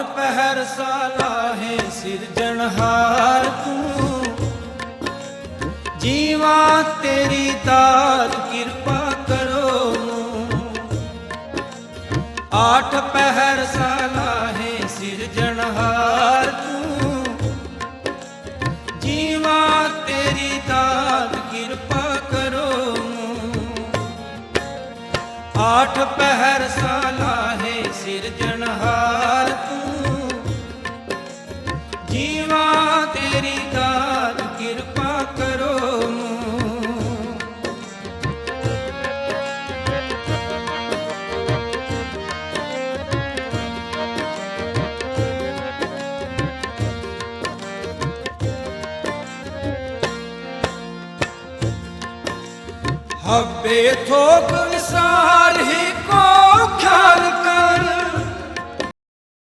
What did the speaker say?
ਪਹਿਰ ਸਾਲਾ ਸਿਰਜਣਹਾਰ ਤੂੰ। ਜੀਵਾ ਤੇਰੀ ਦਾਤ ਕਿਰਪਾ ਕਰੋ ਆਠ ਪਹਿਰ ਸਾਲਾ ਹੈ ਸਿਰਜਣਹਾਰ ਤੂੰ। ਜੀਵਾ ਤੇਰੀ ਦਾਤ ਕਿਰਪਾ ਕਰੋ ਨੂੰ ਆਠ ਪਹਿਰ ਸਾਲਾ ਹੈ ਜੀਵਾ ਤੇਰੀ ਦਾਤ ਕਿਰਪਾ ਕਰੋ ਨੂੰ ਹੱਬੇ ਥੋਕ ਵਿਸਾਰ